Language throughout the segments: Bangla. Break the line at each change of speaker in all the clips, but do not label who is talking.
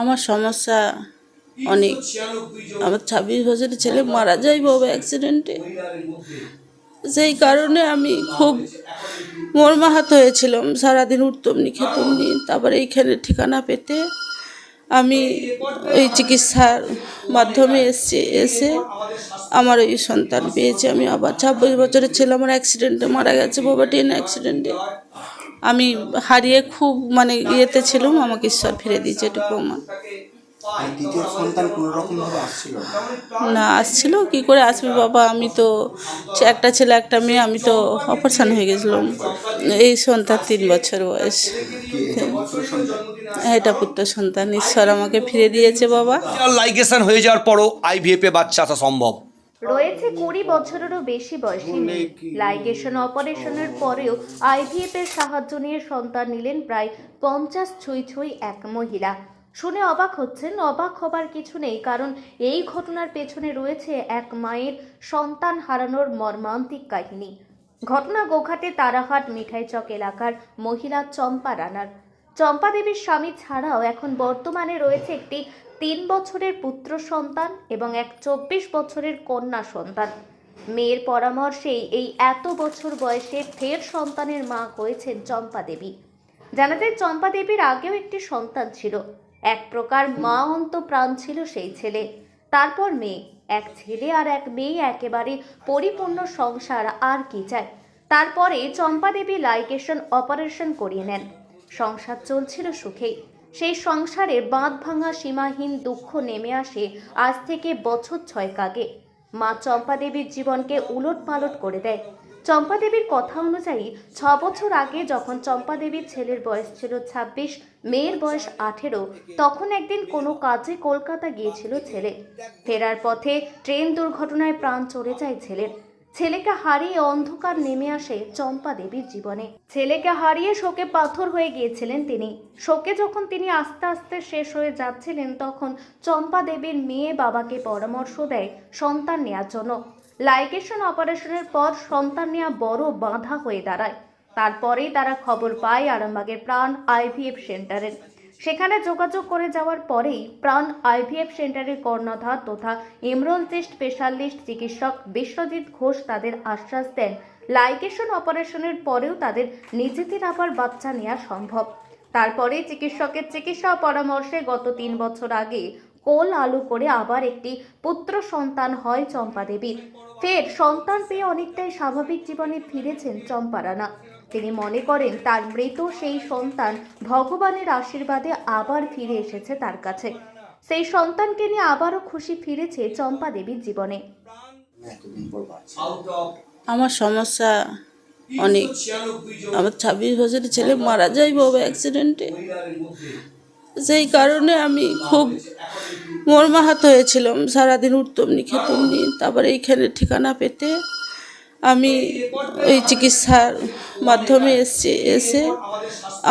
আমার সমস্যা অনেক। আমার ছাব্বিশ বছরের ছেলে মারা যায় বাবা অ্যাক্সিডেন্টে সেই কারণে আমি খুব মর্মাহাত হয়েছিলাম, সারাদিন উঠতাম নি খেতাম নি তারপরে এইখানে ঠিকানা পেতে আমি ওই চিকিৎসার মাধ্যমে এসছি, এসে আমার ওই সন্তান পেয়েছি। আমি আবার ছাব্বিশ বছরের ছেলে আমার অ্যাক্সিডেন্টে মারা গেছে, বাবা ট্রেন অ্যাক্সিডেন্টে আমি হারিয়ে খুব মানে ইয়েতে ছিলাম আমাকে ঈশ্বর ফিরে দিয়েছে এটুকু আমার
আর দ্বিতীয় সন্তান কোনো রকম ভাবে আসছিল
না? আসছিল কি করে আসবে বাবা? আমি তো একটা ছেলে একটা মেয়ে আমি তো অপারেশন হয়ে গেছিলাম। এই সন্তান তিন বছর বয়স।
এটা পুত্র সন্তান
হ্যাঁ, এটা পুত্র সন্তান। ঈশ্বর আমাকে ফিরে দিয়েছে বাবা।
লাইগেশন হয়ে যাওয়ার পরও আইভিএফ এ বাচ্চা আসা সম্ভব।
রয়েছে কুড়ি বছরেরও বেশি বয়সী মেয়ে। লাইগেশন অপারেশনের পরেও আইভিএফ এর সাহায্য নিয়ে সন্তান নিলেন প্রায় পঞ্চাশ ছুঁই ছুঁই এক মহিলা। শুনে অবাক হচ্ছেন অবাক হবার কিছু নেই কারণ এই ঘটনার পেছনে রয়েছে এক মায়ের সন্তান হারানোর মর্মান্তিক কাহিনী। ঘটনা গোঘাটে তারাহাট মিঠাইচক এলাকার মহিলা চম্পা রানার। চম্পা দেবীর স্বামী ছাড়াও এখন বর্তমানে রয়েছে একটি তিন বছরের পুত্র সন্তান এবং এক চব্বিশ বছরের কন্যা সন্তান। মেয়ের পরামর্শেই এই এত বছর বয়সে ফের সন্তানের মা হয়েছেন চম্পা দেবী। জানা যায়, চম্পা দেবীর আগেও একটি সন্তান ছিল। এক প্রকার মা অন্ত প্রাণ ছিল সেই ছেলে। তারপর মেয়ে, এক ছেলে আর এক মেয়ে একেবারে পরিপূর্ণ সংসার আর কি চায়। তারপরে চম্পা দেবী লাইগেশন অপারেশন করিয়ে নেন। সংসার চলছিল সুখেই। সেই সংসারে বাঁধ ভাঙা সীমাহীন দুঃখ নেমে আসে আজ থেকে বছর ছয়েক আগে। মা চম্পা দেবীর জীবনকে উলট পালট করে দেয়। চম্পা দেবীর কথা অনুযায়ী ছ বছর আগে যখন চম্পা দেবীর ছেলের বয়স ছিল ছাব্বিশ, মেয়ের বয়স আঠেরো, তখন একদিন কোনো কাজে কলকাতা গিয়েছিল ছেলে। ফেরার পথে ট্রেন দুর্ঘটনায় প্রাণ চলে যায় ছেলের। ছেলেকে হারিয়ে অন্ধকার নেমে আসে চম্পা দেবীর জীবনে। ছেলেকে হারিয়ে শোকে পাথর হয়ে গিয়েছিলেন তিনি। শোকে যখন তিনি আস্তে আস্তে শেষ হয়ে যাচ্ছিলেন, তখন চম্পা দেবীর মেয়ে বাবাকে পরামর্শ দেয় সন্তান নেওয়ার জন্য। লাইকেশন অপারেশনের পর সন্তান নেওয়া বড় বাধা হয়ে দাঁড়ায়। তারপরেই তারা খবর পায় আরামবাগের প্রাণ আইভিএফ সেন্টারের। সেখানে যোগাযোগ করে যাওয়ার পরেই প্রাণ আইভিএফ সেন্টারের কর্ণধার তথা এমরোলজিস্ট স্পেশালিস্ট চিকিৎসক বিশ্বজিৎ ঘোষ তাদের আশ্বাস দেন। লাইকেশন অপারেশনের পরেও তাদের নিজেদের আবার বাচ্চা নেওয়া সম্ভব। তারপরে চিকিৎসকের চিকিৎসা পরামর্শে গত তিন বছর আগে কোল আলু করে আবার একটি পুত্র সন্তান হয় চম্পা দেবীর। ফের সন্তান পেয়ে অনেকটাই স্বাভাবিক জীবনে ফিরেছেন চম্পা রানা তিনি মনে করেন, তার মৃত সেই সন্তান ভগবানের আশীর্বাদে আবার ফিরে এসেছে তার কাছে। সেই সন্তানকে নিয়ে আবারও খুশি ফিরেছে চম্পা দেবীর জীবনে।
আমার সমস্যা অনেক। আমার ছাব্বিশ বছরের ছেলে মারা যায় বাবা অ্যাক্সিডেন্টে সেই কারণে আমি খুব মর্মাহত হয়েছিলাম। সারাদিন উঠতাম নি খেতাম নি তারপরে এইখানে ঠিকানা পেতে আমি ওই চিকিৎসার মাধ্যমে এসছি, এসে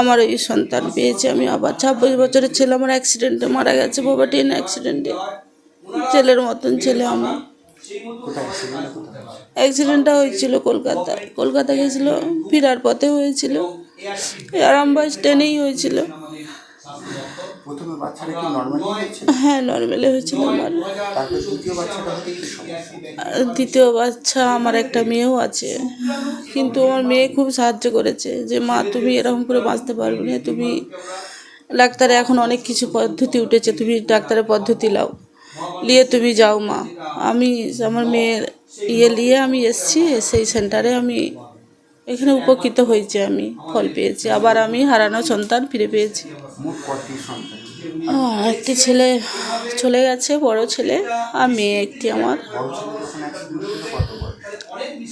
আমার ওই সন্তান পেয়েছি। আমি আবার ছাব্বিশ বছরের ছেলে, আমার অ্যাক্সিডেন্টে মারা গেছে বাবা ট্রেন অ্যাক্সিডেন্টে ছেলের মতন ছেলে আমার।
অ্যাক্সিডেন্টটা?
হয়েছিল কলকাতায় কলকাতা গেছিল, ফেরার পথে হয়েছিল। এই আরামবাগ ট্রেনেই হয়েছিল।
বাচ্চাটা কি নর্মালি হয়েছে?
হ্যাঁ নর্মালি হয়েছিল আমার
তারপর দ্বিতীয় বাচ্চাটা হতে কি সমস্যা?
আর দ্বিতীয় বাচ্চা আমার একটা মেয়েও আছে। কিন্তু আমার মেয়ে খুব সাহায্য করেছে যে মা তুমি এরকম করে বাঁচতে পারবে না তুমি ডাক্তারে এখন অনেক কিছু পদ্ধতি উঠেছে তুমি ডাক্তারের পদ্ধতি লাও। নিয়ে তুমি যাও মা। আমি আমার মেয়ের ইয়ে নিয়ে আমি এসছি সেই সেন্টারে আমি এখানে উপকৃত হয়েছি আমি ফল পেয়েছি। আবার আমি হারানো সন্তান ফিরে পেয়েছি। একটি ছেলে চলে গেছে, বড় ছেলে, আর মেয়ে একটি আমার।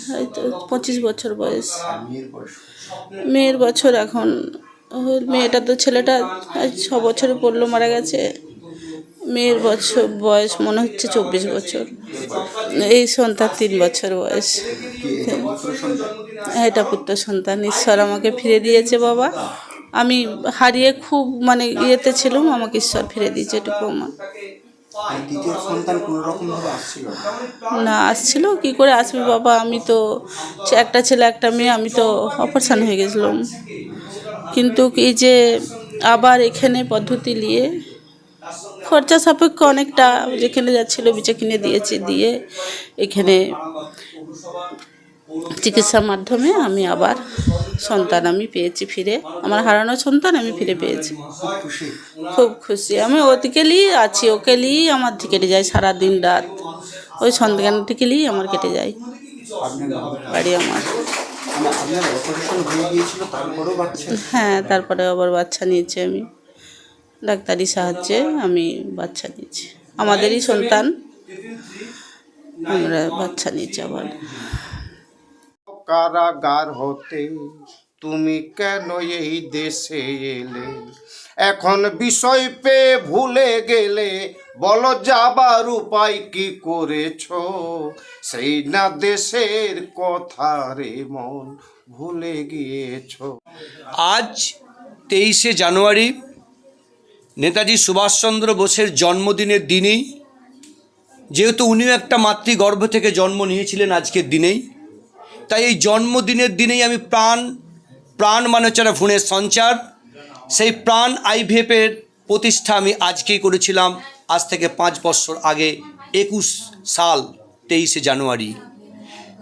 হয়তো পঁচিশ বছর বয়স।
মেয়ের
বছর এখন। মেয়েটা তো ছেলেটা ছ বছরে পড়ল, মারা গেছে। মেয়ের বছর, বয়স মনে হচ্ছে চব্বিশ বছর। এই সন্তান তিন বছর বয়স।
সন্তান
এটা পুত্র সন্তান। ঈশ্বর আমাকে ফিরে দিয়েছে, বাবা। আমি হারিয়ে খুব মানে ইয়েতে ছিলাম আমাকে ঈশ্বর ফিরে দিয়েছে এটুকু আমার। না? আসছিল কি করে আসবে বাবা? আমি তো একটা ছেলে একটা মেয়ে আমি তো অপারেশন হয়ে গেছিলাম। কিন্তু এই যে আবার এখানে পদ্ধতি নিয়ে খরচা সাপেক্ষ অনেকটা যেখানে যাচ্ছিল বিচে কিনে দিয়েছি দিয়ে এখানে চিকিৎসার মাধ্যমে আমি আবার সন্তান আমি পেয়েছি ফিরে। আমার হারানো সন্তান আমি ফিরে পেয়েছি। খুব খুশি। আমি ওদিকে নিয়েই আছি, ওকে নিয়েই আমার কেটে যায় সারা দিন রাত। ওই সন্তানটিকে নিয়েই আমার কেটে যায়। বাড়ি আমার।
হ্যাঁ
তারপরে আবার বাচ্চা নিয়েছি আমি। ডাক্তারি সাহায্যে আমি বাচ্চা নিয়েছি। আমাদেরই সন্তান। আমরা বাচ্চা নিয়েছি আবার।
কারাগার হতে। তুমি কেন এই দেশে এলে? এখন বিষয় পেয়ে ভুলে গেলে বলো যাবার উপায় কি করেছ? সেই না দেশের কথা রে মন ভুলে গিয়েছ।
আজ তেইশে জানুয়ারি, নেতাজি সুভাষচন্দ্র বোসের জন্মদিনের দিনেই, যেহেতু উনিও একটা মাতৃগর্ভ থেকে জন্ম নিয়েছিলেন আজকের দিনেই তাই এই জন্মদিনের দিনেই আমি প্রাণ প্রাণ মানে হচ্ছে একটা সঞ্চার। সেই প্রাণ আইভিএফের প্রতিষ্ঠা আমি আজকেই করেছিলাম, আজ থেকে পাঁচ বছর আগে, একুশ সাল, তেইশে জানুয়ারি।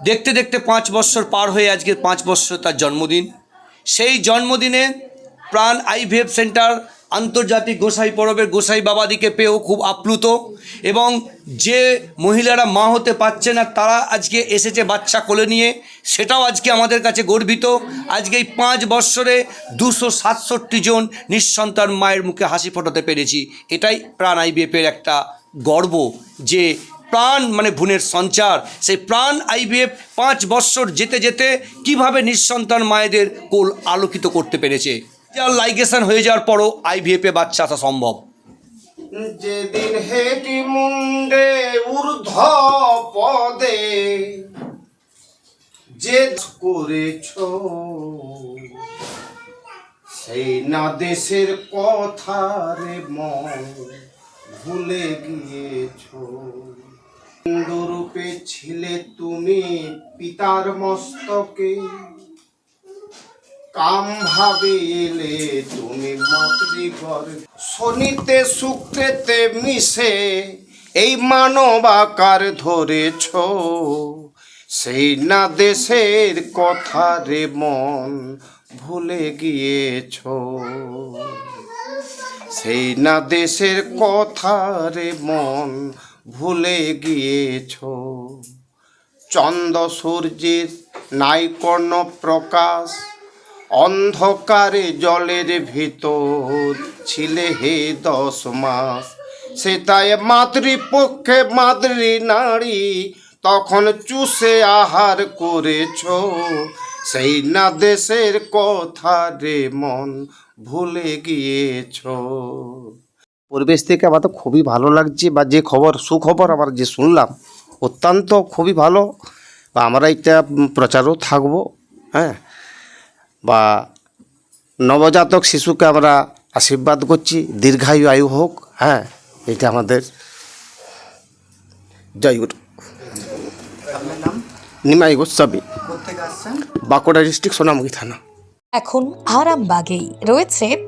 দেখতে দেখতে পাঁচ বছর পার হয়ে আজকের পাঁচ বছর তার জন্মদিন। সেই জন্মদিনে প্রাণ আইভিএফ সেন্টার আন্তর্জাতিক গোসাই পরবের গোসাই বাবাদিকে পেয়েও খুব আপ্লুত এবং যে মহিলারা মা হতে পারছে না, তারা আজকে এসেছে বাচ্চা কোলে নিয়ে। সেটাও আজকে আমাদের কাছে গর্বিত। আজকে এই পাঁচ বৎসরে দুশো সাতষট্টি জন নিঃসন্তান মায়ের মুখে হাসি ফোটাতে পেরেছি। এটাই প্রাণ আইভিএফের একটা গর্ব যে প্রাণ মানে ভুনের সঞ্চার। সেই প্রাণ আইভিএফ পাঁচ বৎসর যেতে যেতে কীভাবে নিঃসন্তান মায়েদের কোল আলোকিত করতে পেরেছে। লাইগেশন হয়ে যাওয়ার পরও আইভিএফে বাচ্চা আসা সম্ভব।
যেদিন হেটি মুন্ডে ঊর্ধ্ব পদে যে করেছ, সেই না দেশের কথা রে মন ভুলে গিয়েছ। রূপে ছিলে তুমি পিতার মস্তকে কাম ভাবে এলে তুমি মাতৃগর্ভে শনিতে, শুক্রেতে মিশে এই মানব আকার ধরেছ। সেই না দেশের কথা রে মন ভুলে গিয়েছ। সেই না দেশের কথা রে মন ভুলে গিয়েছ। চন্দ্র সূর্যের নাই কর্ণ প্রকাশ। অন্ধকারে জলের ভিতর ছিলে হে দশ মাস। সেটাই মাতৃপক্ষে মাতৃ নারী, তখন চুষে আহার করেছ। সেই না দেশের কথা রে মন ভুলে গিয়েছ। পরিবেশ থেকে আমার তো খুবই ভালো লাগছে, বা যে খবর, সুখবর আমার যে শুনলাম, অত্যন্ত খুবই ভালো। বা আমরা এটা প্রচারও থাকব হ্যাঁ? বা নবজাতক শিশুকে আমরা আশীর্বাদ করছি দীর্ঘায়ু আয়ু হোক হ্যাঁ এটা আমাদের
জয়গুর নাম?
নিমাই গোস্বামী। বাঁকুড়া ডিস্ট্রিক্ট সোনামুখী থানা।
এখন আরামবাগেই রয়েছে